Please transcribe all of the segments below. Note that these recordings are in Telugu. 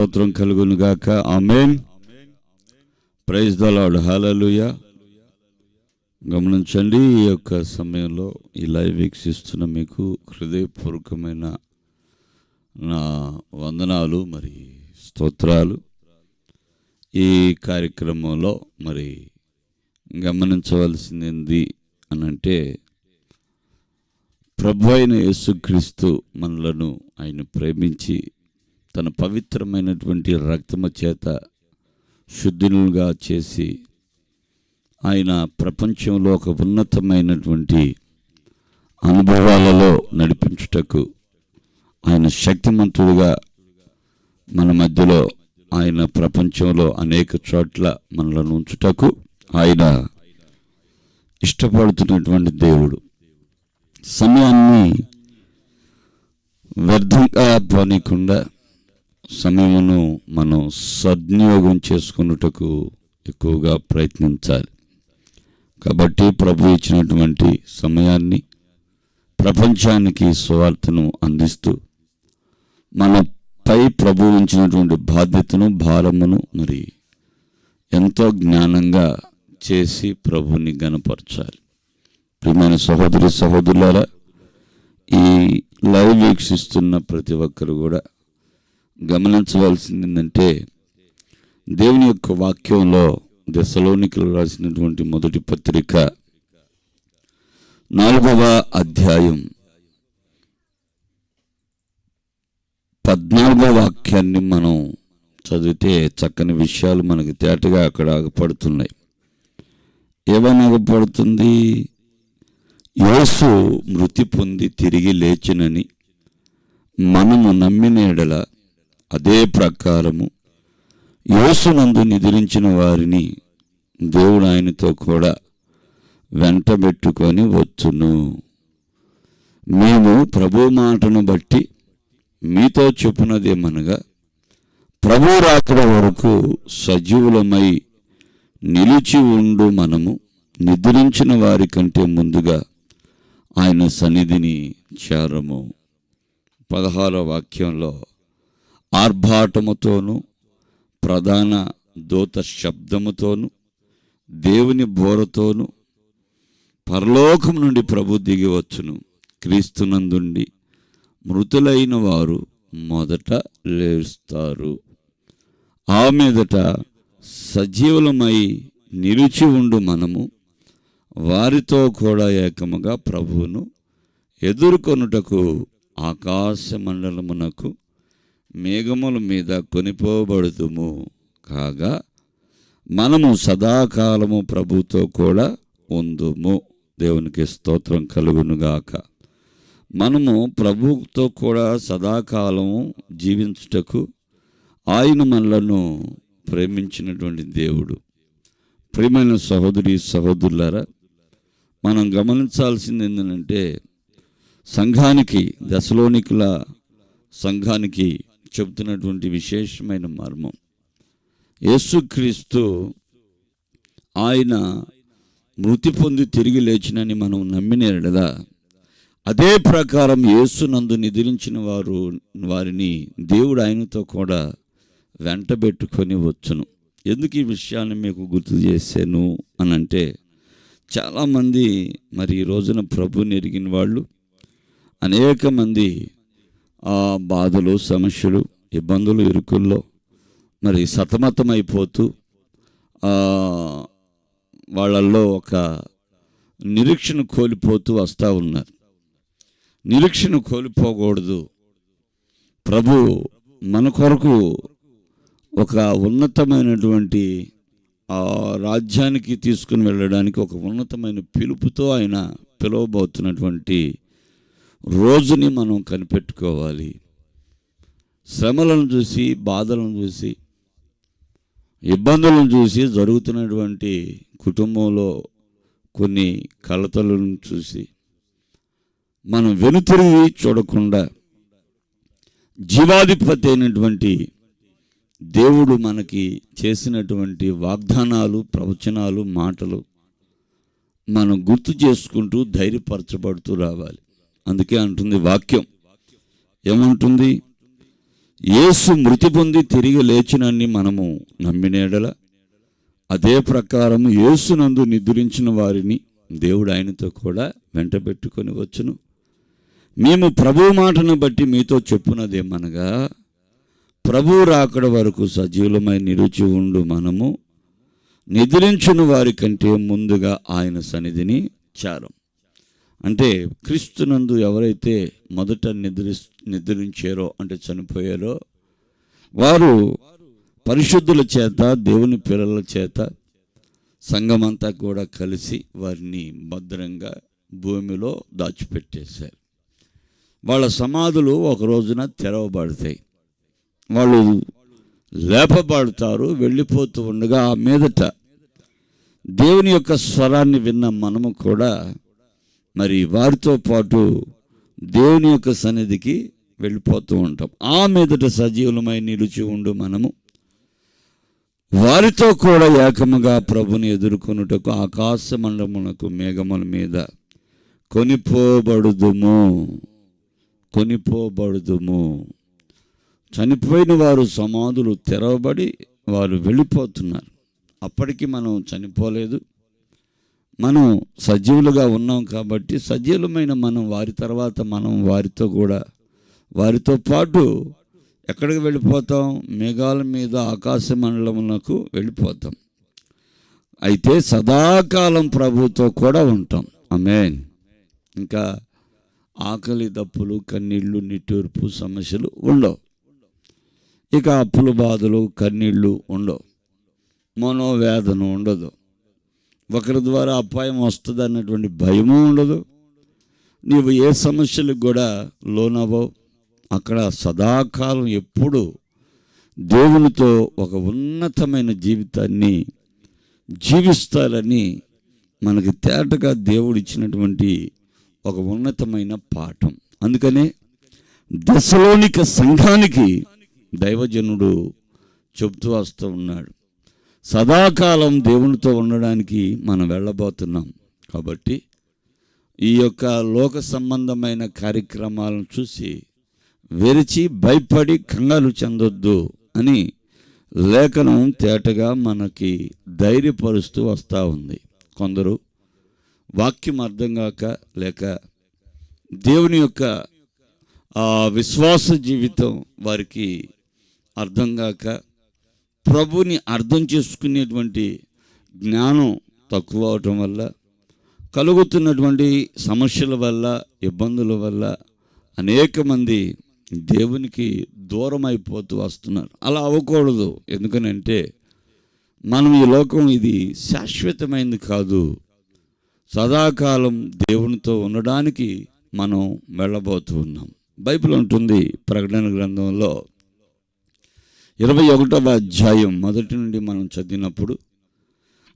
స్తోత్రం కలుగును గాక. ఆమెన్. ప్రైజ్ దలాడ్ లార్డ్. గమనించండి ఈ యొక్క సమయంలో ఈ లైవ్ వీక్షిస్తున్న మీకు హృదయపూర్వకమైన నా వందనాలు మరి స్తోత్రాలు. ఈ కార్యక్రమంలో మరి గమనించవలసింది ఏంది అని ప్రభు అయిన యేసుక్రీస్తు మనలను ఆయన ప్రేమించి తన పవిత్రమైనటువంటి రక్తము చేత శుద్ధినులుగా చేసి ఆయన ప్రపంచంలో ఒక ఉన్నతమైనటువంటి అనుభవాలలో నడిపించుటకు ఆయన శక్తిమంతుడుగా మన మధ్యలో ఆయన ప్రపంచంలో అనేక చోట్ల మనలను ఉంచుటకు ఆయన ఇష్టపడుతున్నటువంటి దేవుడు. సమయాన్ని వ్యర్థంగా పోనీకుండా సమయమును మనం సద్వినియోగం చేసుకున్నటకు ఎక్కువగా ప్రయత్నించాలి. కాబట్టి ప్రభు ఇచ్చినటువంటి సమయాన్ని ప్రపంచానికి స్వార్థను అందిస్తూ మనపై ప్రభు ఉంచినటువంటి బాధ్యతను భారమును మరి ఎంతో జ్ఞానంగా చేసి ప్రభుని గనపరచాలి ప్రియమైన సహోదరి సహోదరులారా ఈ లైవ్ వీక్షిస్తున్న ప్రతి ఒక్కరు కూడా గమనించవలసింది ఏంటంటే దేవుని యొక్క వాక్యంలో దశలోనికలు రాసినటువంటి మొదటి పత్రిక నాలుగవ అధ్యాయం పద్నాలుగవ వాక్యాన్ని మనం చదివితే చక్కని విషయాలు మనకి తేటగా అక్కడ ఆగపడుతున్నాయి. ఏమని ఆగపడుతుంది యేసు మృతి పొంది తిరిగి లేచినని మనము నమ్మిన ఎడల అదే ప్రకారము యోసునందు నిద్రించిన వారిని దేవుడు ఆయనతో కూడా వెంటబెట్టుకొని వచ్చును. మేము ప్రభు మాటను బట్టి మీతో చెప్పినదేమనగా ప్రభు రాకడ వరకు సజీవులమై నిలిచి ఉండు మనము నిద్రించిన వారి కంటే ముందుగా ఆయన సన్నిధిని చేరము. పదహారో వాక్యంలో ఆర్భాటముతోను ప్రధాన దూత శబ్దముతోను దేవుని బోరతోను పరలోకం నుండి ప్రభు దిగి వచ్చును. క్రీస్తునందుండి మృతులైన వారు మొదట లేస్తారు. ఆ మీదట సజీవులమై నిలిచి ఉండు మనము. వారితో కూడా ఏకముగా ప్రభువును ఎదుర్కొనుటకు ఆకాశ మండలమునకు మేఘముల మీద కొనిపోబడుతుము కాగా మనము సదాకాలము ప్రభుతో కూడా ఉందుము. దేవునికి స్తోత్రం కలుగునుగాక. మనము ప్రభుతో కూడా సదాకాలము జీవించుటకు ఆయన మనలను ప్రేమించినటువంటి దేవుడు. ప్రియమైన సహోదరి సహోదరులారా మనం గమనించాల్సింది ఏంటంటే సంఘానికి దశలోనికుల సంఘానికి చెబుతున్నటువంటి విశేషమైన మర్మం. యేసుక్రీస్తు ఆయన మృతి పొంది తిరిగి లేచినని మనం నమ్మిన అదే ప్రకారం యేసునందు నిద్రించిన వారు వారిని దేవుడు ఆయనతో కూడా వెంటబెట్టుకొని వచ్చును. ఎందుకు ఈ విషయాన్ని మీకు గుర్తు చేశాను అని అంటే చాలామంది మరి ఈ రోజున ప్రభుని ఎరిగిన వాళ్ళు అనేక మంది ఆ బాధలు సమస్యలు ఇబ్బందులు ఇరుకుల్లో మరి సతమతమైపోతూ వాళ్ళల్లో ఒక నిరీక్షణ కోల్పోతూ వస్తూ ఉన్నారు. నిరీక్షణ కోల్పోకూడదు. ప్రభు మన కొరకు ఒక ఉన్నతమైనటువంటి ఆ రాజ్యానికి తీసుకుని వెళ్ళడానికి ఒక ఉన్నతమైన పిలుపుతో ఆయన పిలువబోతున్నటువంటి రోజుని మనం కనిపెట్టుకోవాలి. శ్రమలను చూసి బాధలను చూసి ఇబ్బందులను చూసి జరుగుతున్నటువంటి కుటుంబంలో కొన్ని కలతలను చూసి మనం వెనుతిరిగి చూడకుండా జీవాధిపతి అయినటువంటి దేవుడు మనకి చేసినటువంటి వాగ్దానాలు ప్రవచనాలు మాటలు మనం గుర్తు చేసుకుంటూ ధైర్యపరచబడుతూ రావాలి. అందుకే అంటుంది వాక్యం. ఏమంటుంది? యేసు మృతి పొంది తిరిగి లేచినని మనము నమ్మినేడల అదే ప్రకారం యేసునందు నిద్రించిన వారిని దేవుడు ఆయనతో కూడా వెంట పెట్టుకొని వచ్చును. మేము ప్రభు మాటను బట్టి మీతో చెప్పున్నదేమనగా ప్రభు రాకడ వరకు సజీవులమై నిలిచి ఉండు మనము నిద్రించిన వారి కంటే ముందుగా ఆయన సన్నిధిని చారం. అంటే క్రీస్తునందు ఎవరైతే మొదట నిద్రి నిద్రించారో అంటే చనిపోయారో వారు పరిశుద్ధుల చేత దేవుని పిల్లల చేత సంఘమంతా కూడా కలిసి వారిని భద్రంగా భూమిలో దాచిపెట్టేశారు. వాళ్ళ సమాధులు ఒక రోజున తెరవబడతాయి. వాళ్ళు లేపబడతారు వెళ్ళిపోతూ ఉండగా ఆ మీదట దేవుని యొక్క స్వరాన్ని విన్న మనము కూడా మరి వారితో పాటు దేవుని యొక్క సన్నిధికి వెళ్ళిపోతూ ఉంటాం. ఆ మీదట సజీవులమై నిలిచి ఉండు మనము. వారితో కూడా ఏకముగా ప్రభుని ఎదుర్కొనుటకు ఆకాశ మండమునకు మేఘముల మీద కొనిపోబడుదుము. కొనిపోబడుదుము. చనిపోయిన వారు సమాధులు తెరవబడి వారు వెళ్ళిపోతున్నారు. అప్పటికి మనం చనిపోలేదు. మనం సజీవులుగా ఉన్నాం కాబట్టి సజీవులమైన మనం వారి తర్వాత మనం వారితో కూడా వారితో పాటు ఎక్కడికి వెళ్ళిపోతాం? మేఘాల మీద ఆకాశ మండలములకు వెళ్ళిపోతాం. అయితే సదాకాలం ప్రభుతో కూడా ఉంటాం. ఆమేన్. ఇంకా ఆకలి దప్పులు కన్నీళ్ళు నిట్టూర్పు సమస్యలు ఉండవు. ఇక అప్పుల బాధలు కన్నీళ్ళు ఉండవు. మనోవేదన ఉండదు. ఒకరి ద్వారా అపాయం వస్తుంది అన్నటువంటి భయము ఉండదు. నీవు ఏ సమస్యలకు కూడా లోనవో అక్కడ సదాకాలం ఎప్పుడు దేవునితో ఒక ఉన్నతమైన జీవితాన్ని జీవిస్తారని మనకి తేటగా దేవుడు ఇచ్చినటువంటి ఒక ఉన్నతమైన పాఠం. అందుకనే దశలోనిక సంఘానికి దైవజనుడు చెబుతూ వస్తూ ఉన్నాడు. సదాకాలం దేవునితో ఉండడానికి మనం వెళ్ళబోతున్నాం. కాబట్టి ఈ యొక్క లోక సంబంధమైన కార్యక్రమాలను చూసి వెరిచి భయపడి కంగారు చెందొద్దు అని లేఖనం తేటగా మనకి ధైర్యపరుస్తూ వస్తూ ఉంది. కొందరు వాక్యం అర్థం కాక లేక దేవుని యొక్క విశ్వాస జీవితం వారికి అర్థం కాక ప్రభుని అర్థం చేసుకునేటువంటి జ్ఞానం తక్కువ అవటం వల్ల కలుగుతున్నటువంటి సమస్యల వల్ల ఇబ్బందుల వల్ల అనేక మంది దేవునికి దూరం అయిపోతూ వస్తున్నారు. అలా అవ్వకూడదు. ఎందుకనంటే మనం ఈ లోకం ఇది శాశ్వతమైనది కాదు. సదాకాలం దేవునితో ఉండడానికి మనం వెళ్ళబోతూ ఉన్నాం. బైబిల్ ఉంటుంది ప్రకటన గ్రంథంలో ఇరవై ఒకటవ అధ్యాయం మొదటి నుండి మనం చదివినప్పుడు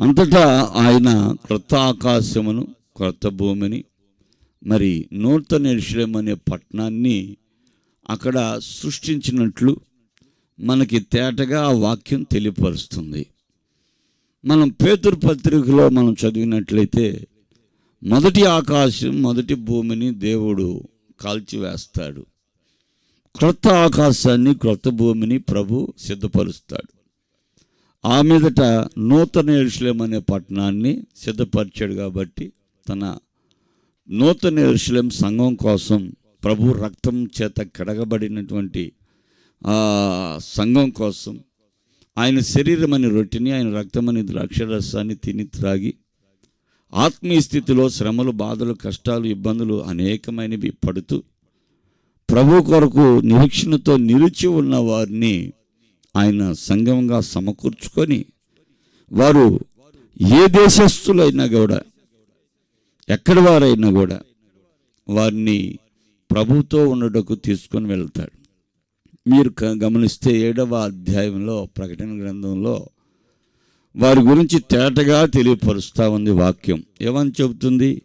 అంతటా ఆయన క్రొత్త ఆకాశమును క్రొత్త భూమిని మరి నూతన ఎరుషలేం అనే పట్టణాన్ని అక్కడ సృష్టించినట్లు మనకి తేటగా ఆ వాక్యం తెలియపరుస్తుంది. మనం పేతురు పత్రికలో మనం చదివినట్లయితే మొదటి ఆకాశం మొదటి భూమిని దేవుడు కాల్చివేస్తాడు. క్రొత్త ఆకాశాన్ని క్రొత్త భూమిని ప్రభు సిద్ధపరుస్తాడు. ఆ మీదట నూతన ఎరుషలేం అనే పట్టణాన్ని సిద్ధపరిచాడు కాబట్టి తన నూతన ఎరుషలేం సంఘం కోసం ప్రభు రక్తం చేత కడగబడినటువంటి సంఘం కోసం ఆయన శరీరం అని రొట్టిని ఆయన రక్తమని ద్రాక్షరసాన్ని తిని త్రాగి ఆత్మీయ స్థితిలో శ్రమలు బాధలు కష్టాలు ఇబ్బందులు అనేకమైనవి పడుతూ ప్రభు కొరకు నిరీక్షణతో నిలిచి ఉన్న వారిని ఆయన సంఘంగా సమకూర్చుకొని వారు ఏ దేశస్థులైనా కూడా ఎక్కడి వారైనా కూడా వారిని ప్రభుతో ఉండటకు తీసుకొని వెళ్తాడు మీరు క- గమనిస్తే ఏడవ అధ్యాయంలో ప్రకటన గ్రంథంలో వారి గురించి తేటగా తెలియపరుస్తూ ఉంది వాక్యం. ఏమని చెబుతుంది?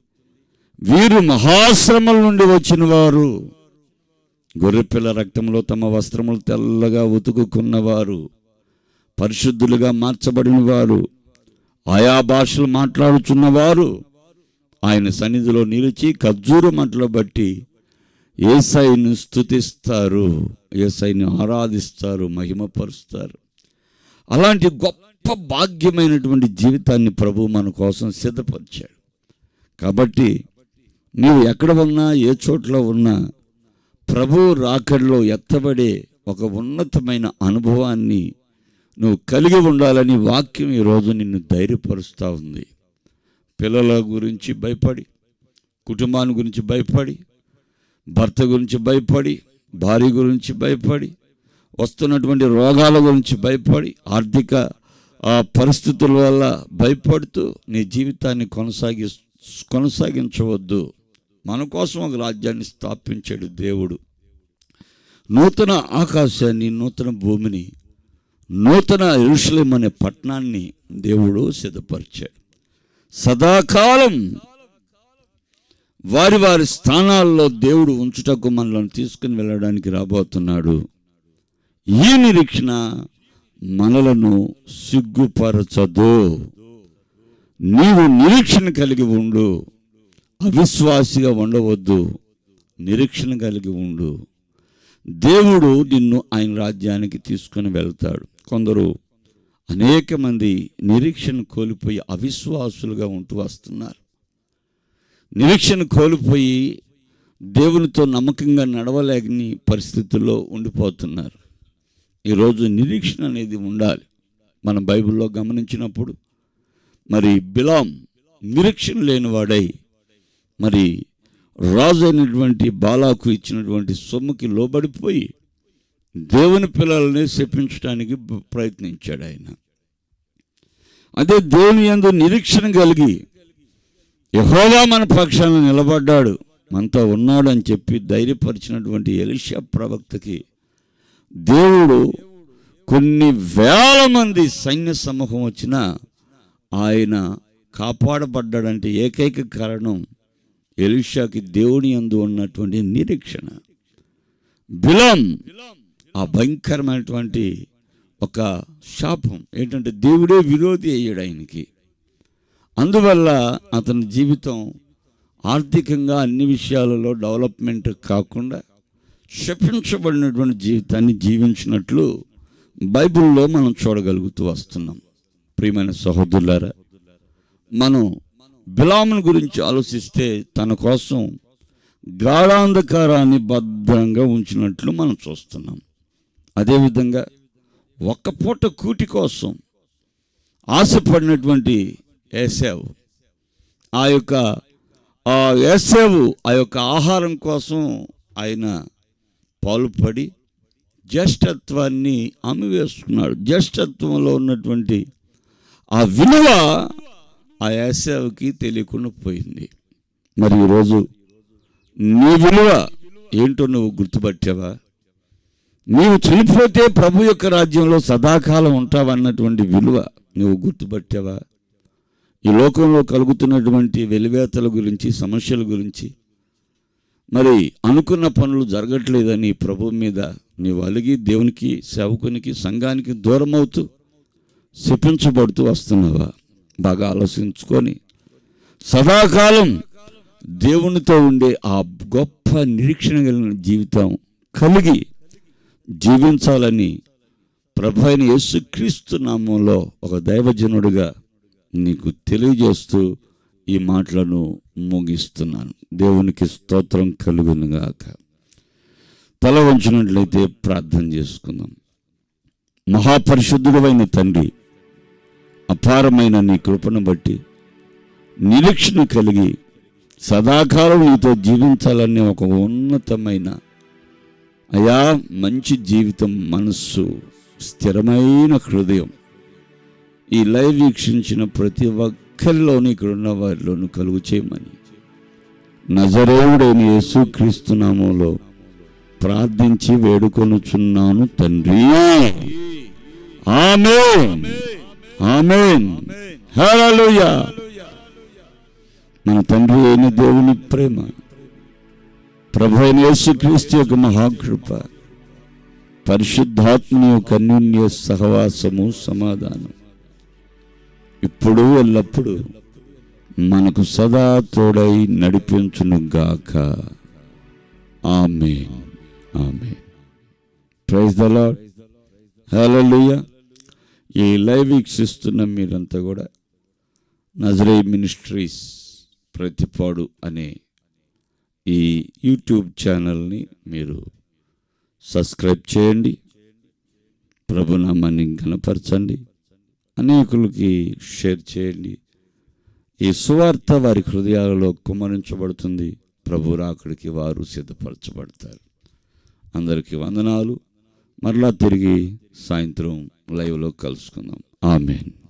వీరు మహాశ్రమల నుండి వచ్చిన వారు. గొర్రెపిల్ల రక్తంలో తమ వస్త్రములు తెల్లగా ఉతుకుకున్నవారు పరిశుద్ధులుగా మార్చబడిన వారు ఆయా భాషలు మాట్లాడుచున్నవారు ఆయన సన్నిధిలో నిలిచి ఖర్జూర మంటలు బట్టి ఏసైని స్థుతిస్తారు ఏసైని ఆరాధిస్తారు మహిమపరుస్తారు. అలాంటి గొప్ప భాగ్యమైనటువంటి జీవితాన్ని ప్రభు మన కోసం సిద్ధపరిచాడు. కాబట్టి నీవు ఎక్కడ ఉన్నా ఏ చోట్ల ఉన్నా ప్రభు రాకడలో ఎత్తబడే ఒక ఉన్నతమైన అనుభవాన్ని నువ్వు కలిగి ఉండాలని వాక్యం ఈరోజు నిన్ను ధైర్యపరుస్తూ ఉంది. పిల్లల గురించి భయపడి కుటుంబాన్ని గురించి భయపడి భర్త గురించి భయపడి భార్య గురించి భయపడి వస్తున్నటువంటి రోగాల గురించి భయపడి ఆర్థిక ఆ పరిస్థితుల వల్ల భయపడుతూ నీ జీవితాన్ని కొనసాగి కొనసాగించవద్దు. మన కోసం ఒక రాజ్యాన్ని స్థాపించాడు దేవుడు. నూతన ఆకాశాన్ని నూతన భూమిని నూతన ఇరుషులేం అనే పట్టణాన్ని దేవుడు సిద్ధపరిచాడు. సదాకాలం వారి వారి స్థానాల్లో దేవుడు ఉంచుటకు మనల్ని తీసుకుని వెళ్ళడానికి రాబోతున్నాడు. ఈ నిరీక్షణ మనలను సిగ్గుపరచదు. నీవు నిరీక్షణ కలిగి ఉండు. అవిశ్వాసిగా ఉండవద్దు నిరీక్షణ కలిగి ఉండు. దేవుడు నిన్ను ఆయన రాజ్యానికి తీసుకుని వెళ్తాడు. కొందరు అనేక మంది నిరీక్షణ కోల్పోయి అవిశ్వాసులుగా ఉంటూ వస్తున్నారు. నిరీక్షణ కోల్పోయి దేవునితో నమ్మకంగా నడవలేని పరిస్థితుల్లో ఉండిపోతున్నారు. ఈరోజు నిరీక్షణ అనేది ఉండాలి. మన బైబిల్లో గమనించినప్పుడు మరి బిలాం నిరీక్షణ లేనివాడై మరి రాజు అయినటువంటి బాలాకు ఇచ్చినటువంటి సొమ్ముకి లోబడిపోయి దేవుని పిల్లల్ని శపించడానికి ప్రయత్నించాడు ఆయన. అదే దేవుని ఎందు నిరీక్షణ కలిగి యహోవా మన పక్షాన నిలబడ్డాడు. మనతో ఉన్నాడు అని చెప్పి ధైర్యపరిచినటువంటి ఎలిషా ప్రవక్తకి దేవుడు కొన్ని వేల మంది సైన్య సమూహం వచ్చినా ఆయన కాపాడబడ్డాడంటే ఏకైక కారణం ఎలిషాకి దేవుని అందు ఉన్నటువంటి నిరీక్షణ. బిలం ఆ భయంకరమైనటువంటి ఒక శాపం. ఏంటంటే దేవుడే విరోధి అయ్యాడు ఆయనకి. అందువల్ల అతని జీవితం ఆర్థికంగా అన్ని విషయాలలో డెవలప్మెంట్ కాకుండా శపించబడినటువంటి జీవితాన్ని జీవించినట్లు బైబిల్లో మనం చూడగలుగుతూ వస్తున్నాం. ప్రియమైన సహోదరులారా మనం బిలాముని గురించి ఆలోచిస్తే తన కోసం గాఢాంధకారాన్ని భద్రంగా ఉంచినట్లు మనం చూస్తున్నాం. అదేవిధంగా ఒక్క పూట కూటి కోసం ఆశపడినటువంటి ఏసేవు ఆ యొక్క ఆ ఏసేవు ఆ యొక్క ఆహారం కోసం ఆయన పాల్పడి జ్యేష్ఠత్వాన్ని అమివేసుకున్నాడు జ్యేష్ఠత్వంలో ఉన్నటువంటి ఆ విలువ ఆ ఏసావుకి తెలియకుండా పోయింది మరి ఈరోజు నీ విలువ ఏంటో నువ్వు గుర్తుపట్టావా? నీవు చనిపోతే ప్రభు యొక్క రాజ్యంలో సదాకాలం ఉంటావన్నటువంటి విలువ నువ్వు గుర్తుపట్టావా? ఈ లోకంలో కలుగుతున్నటువంటి వెలివేతల గురించి సమస్యల గురించి మరి అనుకున్న పనులు జరగట్లేదని ప్రభు మీద నీవు అలిగి దేవునికి సేవకునికి సంఘానికి దూరం అవుతూ శపించబడుతూ వస్తున్నావా? బాగా ఆలోచించుకొని సదాకాలం దేవునితో ఉండే ఆ గొప్ప నిరీక్షణ కలిగిన జీవితం కలిగి జీవించాలని ప్రభు అయిన యేసుక్రీస్తు నామంలో ఒక దైవజనుడిగా నీకు తెలియజేస్తూ ఈ మాటలను ముగిస్తున్నాను. దేవునికి స్తోత్రం కలుగునుగాక తల వంచినట్లయితే ప్రార్థన చేసుకుందాం. మహాపరిశుద్ధుడైన తండ్రి అపారమైన నీ కృపను బట్టి నిరీక్షణ కలిగి సదాకాలం నీతో జీవించాలనే ఒక ఉన్నతమైన అయా మంచి జీవితం మనస్సు స్థిరమైన హృదయం ఈ లైవ్ వీక్షించిన ప్రతి ఒక్కరిలోని ఇక్కడ ఉన్న వారిలోను కలుగు చేయమని నజరేవుడైన యేసుక్రీస్తు నామంలో ప్రార్థించి వేడుకొనుచున్నాను తండ్రి. ఆమె ఆమెన్. హల్లెలూయా. మన తండ్రి అయిన దేవుని ప్రేమ ప్రభు అయిన యేసుక్రీస్తు యొక్క మహాకృప పరిశుద్ధాత్మని యొక్క అన్యోన్య సహవాసము సమాధానం ఇప్పుడు ఎల్లప్పుడు మనకు సదా తోడై నడిపించును గాక. ఆమె ఆమె ప్రైజ్ ద లాడ్ హల్లెలూయా. ఈ లైవ్ వీక్షిస్తున్న మీరంతా కూడా నజరే మినిస్ట్రీస్ ప్రతిపాడు అనే ఈ యూట్యూబ్ ఛానల్ని మీరు సబ్స్క్రైబ్ చేయండి ప్రభునామాన్ని గణపరచండి అనేకులకి షేర్ చేయండి. ఈ సువార్త వారి హృదయాలలో కుమరించబడుతుంది. ప్రభు రాకుడికి వారు సిద్ధపరచబడతారు. అందరికీ వందనాలు. మరలా తిరిగి సాయంత్రం లైవ్లో కలుసుకుందాం. ఆమెన్.